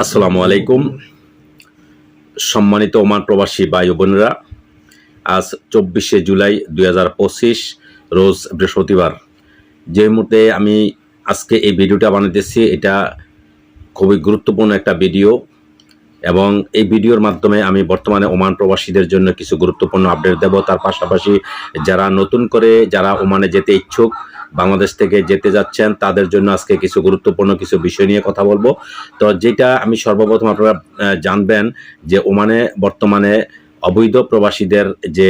আসসালামু আলাইকুম। সম্মানিত ওমান প্রবাসী ভাই বোনেরা, আজ চব্বিশে জুলাই দু হাজার পঁচিশ, রোজ বৃহস্পতিবার। যে মুহূর্তে আমি আজকে এই ভিডিওটা বানাতেছি এটা খুবই গুরুত্বপূর্ণ একটা ভিডিও এবং এই ভিডিওর মাধ্যমে আমি বর্তমানে ওমান প্রবাসীদের জন্য কিছু গুরুত্বপূর্ণ আপডেট দেব। তার পাশাপাশি যারা নতুন করে, যারা ওমানে যেতে ইচ্ছুক বাংলাদেশ থেকে যেতে যাচ্ছেন, তাদের জন্য আজকে কিছু গুরুত্বপূর্ণ কিছু বিষয় নিয়ে কথা বলব। তো যেটা আমি সর্বপ্রথম আপনারা জানবেন যে ওমানে বর্তমানে অবৈধ প্রবাসীদের যে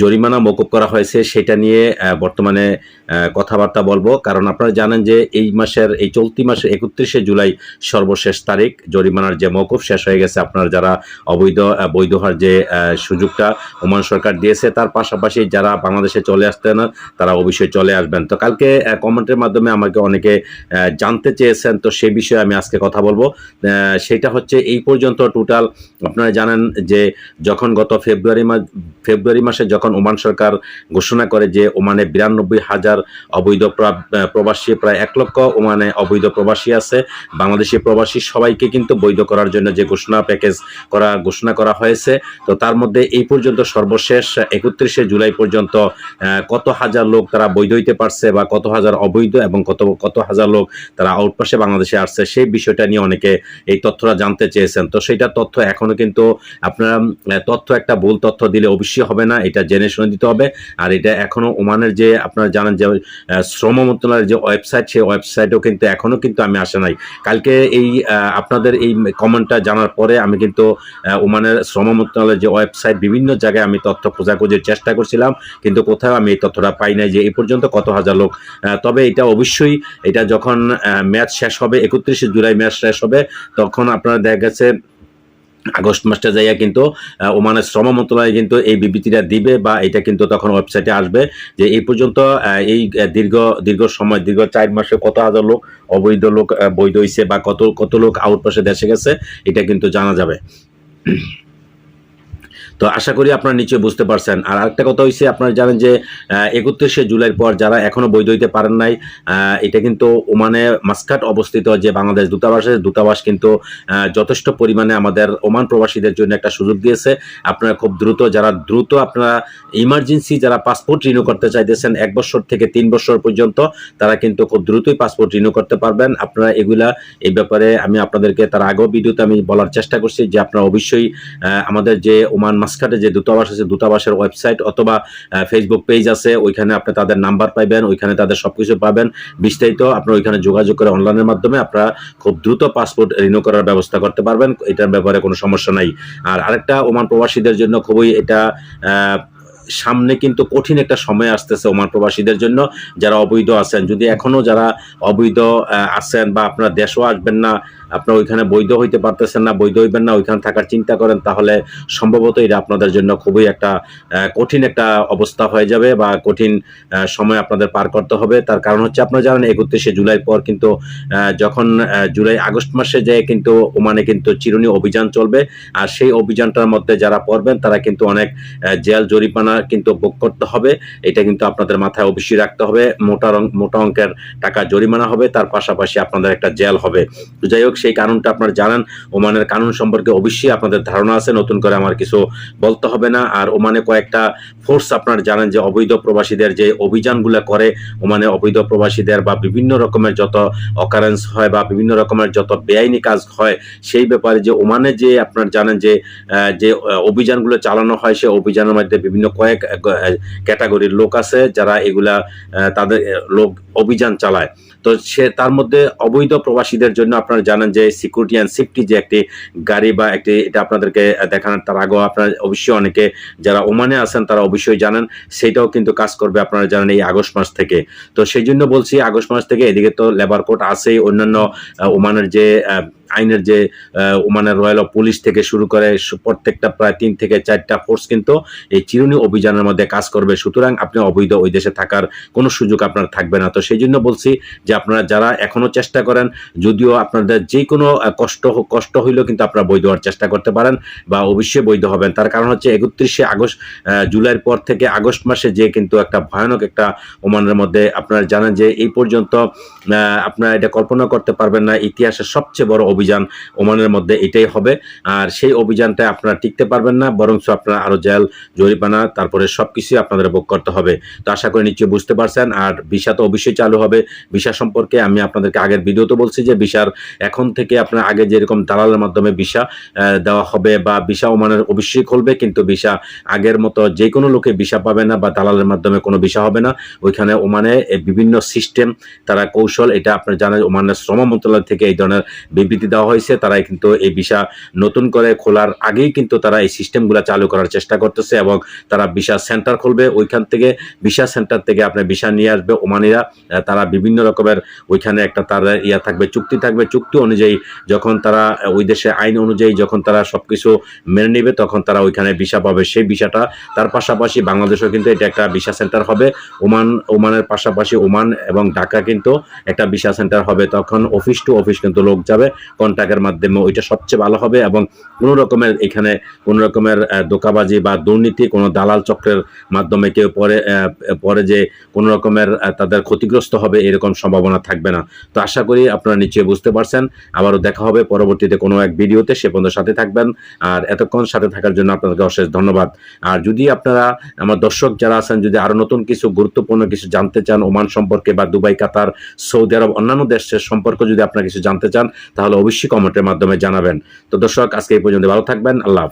জরিমানা মকুব করা হয়েছে, সেটা নিয়ে বর্তমানে কথাবার্তা বলব। কারণ আপনারা জানেন যে এই মাসের, এই চলতি মাসের একত্রিশে জুলাই সর্বশেষ তারিখ, জরিমানার যে মকুব শেষ হয়ে গেছে। আপনার যারা অবৈধ বৈধ হওয়ার যে সুযোগটা ওমান সরকার দিয়েছে, তার পাশাপাশি যারা বাংলাদেশে চলে আসতেন তারা অবশ্যই চলে আসবেন। তো কালকে কমেন্টের মাধ্যমে আমাকে অনেকে জানতে চেয়েছেন, তো সেই বিষয়ে আমি আজকে কথা বলব। সেটা হচ্ছে এই পর্যন্ত টোটাল, আপনারা জানেন যে যখন গত ফেব্রুয়ারি মাস ফেব্রুয়ারি মাসে যখন ওমান সরকার ঘোষণা করে যে ওমানে বিরানব্বই হাজার অবৈধ প্রবাসী, প্রায় এক লক্ষ ওমানে অবৈধ প্রবাসী আছে। বাংলাদেশি প্রবাসী সবাইকে কিন্তু বৈধ করার জন্য যে ঘোষণা, প্যাকেজ করা, ঘোষণা করা হয়েছে, তো তার মধ্যে এই পর্যন্ত সর্বশেষ একত্রিশে জুলাই পর্যন্ত কত হাজার লোক তারা বৈধ হইতে পারছে বা কত হাজার অবৈধ এবং কত কত হাজার লোক তারা আউটপাসে বাংলাদেশে আসছে, সেই বিষয়টা নিয়ে অনেকে এই তথ্যটা জানতে চেয়েছেন। তো সেইটা তথ্য এখনও কিন্তু আপনারা তথ্য একটা ভুল তথ্য দিলে অবশ্যই হবে না, এটা জেনে শুনে দিতে হবে। আর এটা এখনও ওমানের যে আপনারা জানেন যে শ্রম মন্ত্রণালয়ের যে ওয়েবসাইট, সেই ওয়েবসাইটও কিন্তু এখনও কিন্তু আমি আসে নাই। কালকে এই আপনাদের এই কমেন্টটা জানার পরে আমি কিন্তু ওমানের শ্রম মন্ত্রণালয়ের যে ওয়েবসাইট, বিভিন্ন জায়গায় আমি তথ্য খোঁজাখুঁজির চেষ্টা করছিলাম। কিন্তু কোথাও আমি এই তথ্যটা পাই নাই যে এই পর্যন্ত কত হাজার লোক তবে এটা অবশ্যই, এটা যখন ম্যাচ শেষ হবে, একত্রিশে জুলাই ম্যাচ শেষ হবে, তখন আপনারা দেখা গেছে আগস্ট মাসটা যাইয়া কিন্তু ওমানের শ্রম মন্ত্রণালয় কিন্তু এই বিবৃতিটা দিবে বা এটা কিন্তু তখন ওয়েবসাইটে আসবে যে এই পর্যন্ত এই দীর্ঘ দীর্ঘ সময়, দীর্ঘ চার মাসে কত হাজার লোক অবৈধ লোক বৈধ হয়েছে বা কত কত লোক আউটপাশে দেশে গেছে, এটা কিন্তু জানা যাবে। তো আশা করি আপনারা নিচে বুঝতে পারছেন। আর আরেকটা কথা হয়েছে আপনারা জানেন যে একত্রিশে জুলাইয়ের পর যারা এখনও বৈধ হইতে পারেন নাই এটা কিন্তু ওমানে মাস্কাট অবস্থিত যে বাংলাদেশ দূতাবাসের দূতাবাস কিন্তু যথেষ্ট পরিমাণে আমাদের ওমান প্রবাসীদের জন্য একটা সুযোগ দিয়েছে। আপনারা খুব দ্রুত, যারা দ্রুত আপনারা ইমার্জেন্সি যারা পাসপোর্ট রিনিউ করতে চাইতেছেন, এক বছর থেকে তিন বছর পর্যন্ত, তারা কিন্তু খুব দ্রুতই পাসপোর্ট রিনিউ করতে পারবেন। আপনারা এগুলা এই ব্যাপারে আমি আপনাদেরকে তার আগেও ভিডিওতে আমি বলার চেষ্টা করছি যে আপনারা অবশ্যই আমাদের যে ওমান মাস্কাটে যে দূতাবাস আছে, দূতাবাসের ওয়েবসাইট অথবা ফেসবুক পেজ আছে, ওইখানে আপনি তাদের নাম্বার পাইবেন, ওইখানে তাদের সবকিছু পাবেন। বিস্তারিত আপনার ওইখানে যোগাযোগ করে অনলাইনের মাধ্যমে আপনারা খুব দ্রুত পাসপোর্ট রিনিউ করার ব্যবস্থা করতে পারবেন, এটার ব্যাপারে কোনো সমস্যা নাই। আর আরেকটা ওমান প্রবাসীদের জন্য খুবই এটা সামনে কিন্তু কঠিন একটা সময় আসতেছে ওমান প্রবাসীদের জন্য, যারা অবৈধ আছেন। যদি এখনও যারা অবৈধ আছেন বা আপনারা দেশও আসবেন না আপনারা ওইখানে বৈধ হইতে পারতেছেন না, বৈধ হইবেন না, ওইখানে থাকার চিন্তা করেন, তাহলে সম্ভবত এটা আপনাদের জন্য খুবই একটা কঠিন একটা অবস্থা হয়ে যাবে বা কঠিন সময় আপনাদের পার করতে হবে। তার কারণ হচ্ছে আপনারা জানেন, একত্রিশে জুলাই পর কিন্তু যখন জুলাই আগস্ট মাসে যেয়ে কিন্তু ওমানে কিন্তু চিরুনি অভিযান চলবে, আর সেই অভিযানটার মধ্যে যারা পড়বেন, তারা কিন্তু অনেক জেল, জরিমানা কিন্তু ভোগ করতে হবে। এটা কিন্তু আপনাদের মাথায় অবশ্যই রাখতে হবে। মোটা মোটা অঙ্কের টাকা জরিমানা হবে, তার পাশাপাশি আপনাদের একটা জেল হবে। যাই হোক সেই কারণটা আপনারা জানান। ওমানের কানুন সম্পর্কে অবশ্যই আপনাদের ধারণা আছে। নতুন করে আমার কিছু বলতে হবে না। আর ওমানে কয়েকটা ফোর্স আপনারা জানেন যে অবৈধ প্রবাসীদের যে অভিযানগুলো করে, ওমানে অবৈধ প্রবাসীদের বা বিভিন্ন রকমের যত অকারেন্স হয় বা বিভিন্ন রকমের যত বেআইনি কাজ হয়, সেই ব্যাপারে যে ওমানে যে আপনার জানেন যে যে অভিযানগুলো চালানো হয়, সেই অভিযানের মধ্যে বিভিন্ন কয়েক ক্যাটাগরির লোক আছে যারা এগুলা তাদের লোক অভিযান চালায়। তো সে তার মধ্যে অবৈধ প্রবাসীদের জন্য আপনারা জানেন যে সিকিউরিটি অ্যান্ড সেফটি যে একটি গাড়ি বা একটি এটা আপনাদেরকে দেখানোর তার আগেও আপনারা অবশ্যই অনেকে যারা ওমানে আছেন তারা অবশ্যই জানেন সেটাও কিন্তু কাজ করবে আপনারা জানেন এই আগস্ট মাস থেকে। তো সেই জন্য বলছি আগস্ট মাস থেকে এদিকে তো লেবার কোড আছেই, অন্যান্য ওমানের যে আইনের যে ওমানের রয়্যাল পুলিশ থেকে শুরু করে প্রত্যেকটা প্রায় তিন থেকে চারটা ফোর্স কিন্তু এই চিরুনি অভিযানের মধ্যে কাজ করবে। সুতরাং আপনি অবৈধ ওই দেশে থাকার কোনো সুযোগ আপনার থাকবে না। তো সেই জন্য বলছি যে আপনারা যারা এখনও চেষ্টা করেন, যদিও আপনাদের যে কোনো কষ্ট কষ্ট হইলেও কিন্তু আপনারা বৈধ হওয়ার চেষ্টা করতে পারেন বা অবশ্যই বৈধ হবেন। তার কারণ হচ্ছে একত্রিশে আগস্ট জুলাইয়ের পর থেকে আগস্ট মাসে যে কিন্তু একটা ভয়ানক একটা ওমানের মধ্যে আপনারা জানেন যে এই পর্যন্ত আপনারা এটা কল্পনা করতে পারবেন না। ইতিহাসের সবচেয়ে বড় অভিযান ওমানের মধ্যে এটাই হবে। আর সেই অভিযানটা আপনারা টিকতে পারবেন না, বরঞ্চ আপনারা আরও জেল, জরিমানা, তারপরে সবকিছু আপনাদের ভোগ করতে হবে। তো আশা করি নিশ্চয়ই বুঝতে পারছেন। আর ভিসা তো অবশ্যই চালু হবে। ভিসা সম্পর্কে আমি আপনাদেরকে আগের ভিডিওতে বলছি যে ভিসার এখন থেকে আপনার আগে যেরকম দালালের মাধ্যমে ভিসা দেওয়া হবে বা ভিসা ওমানের অবশ্যই খুলবে, কিন্তু ভিসা আগের মতো যে কোনো লোকে ভিসা পাবে না বা দালালের মাধ্যমে কোনো ভিসা হবে না। ওইখানে ওমানে বিভিন্ন সিস্টেম, তারা কৌশল, এটা আপনার জানেন, ওমানের শ্রম মন্ত্রণালয় থেকে এই ধরনের বিবৃতি দেওয়া হয়েছে তারা কিন্তু এই ভিসা নতুন করে খোলার আগেই কিন্তু তারা এই সিস্টেমগুলো চালু করার চেষ্টা করতেছে এবং তারা ভিসা সেন্টার খুলবে। ওইখান থেকে ভিসা সেন্টার থেকে আপনার ভিসা নিয়ে আসবে ওমানিরা। তারা বিভিন্ন রকমের ওইখানে একটা তার ইয়া থাকবে, চুক্তি থাকবে। চুক্তি অনুযায়ী যখন তারা ওই দেশে আইন অনুযায়ী যখন তারা সবকিছু মেনে নেবে, তখন তারা ওইখানে ভিসা পাবে। সেই ভিসাটা তার পাশাপাশি বাংলাদেশেও কিন্তু এটা একটা ভিসা সেন্টার হবে। ওমান, ওমানের পাশাপাশি ওমান এবং ঢাকা কিন্তু একটা ভিসা সেন্টার হবে। তখন অফিস টু অফিস কিন্তু লোক যাবে। কন্ট্যাক্টের মাধ্যমে ওইটা সবচেয়ে ভালো হবে এবং কোনো রকমের এখানে কোনো রকমের আহ, ধোঁকাবাজি বা দুর্নীতি কোনো দালাল চক্রের মাধ্যমে কেউ পরে পরে যে কোনো রকমের তাদের ক্ষতিগ্রস্ত হবে এরকম সম্ভাবনা থাকবে না। তো আশা করি আপনারা নিশ্চয়ই বুঝতে পারছেন। আবারও দেখা হবে পরবর্তীতে কোনো এক ভিডিওতে। সে পর্যন্ত সাথে থাকবেন। আর এতক্ষণ সাথে থাকার জন্য আপনাদেরকে অশেষ ধন্যবাদ। আর যদি আপনারা আমার দর্শক যারা আছেন যদি আরও নতুন কিছু গুরুত্বপূর্ণ কিছু জানতে চান ওমান সম্পর্কে বা দুবাই কাতার সৌদি আরব অন্যান্য দেশের সম্পর্কে যদি আপনারা কিছু জানতে চান তাহলে অবশ্যই কমেন্টের মাধ্যমে জানাবেন। তো দর্শক আজকে এই পর্যন্ত ভালো থাকবেন। আল্লাহ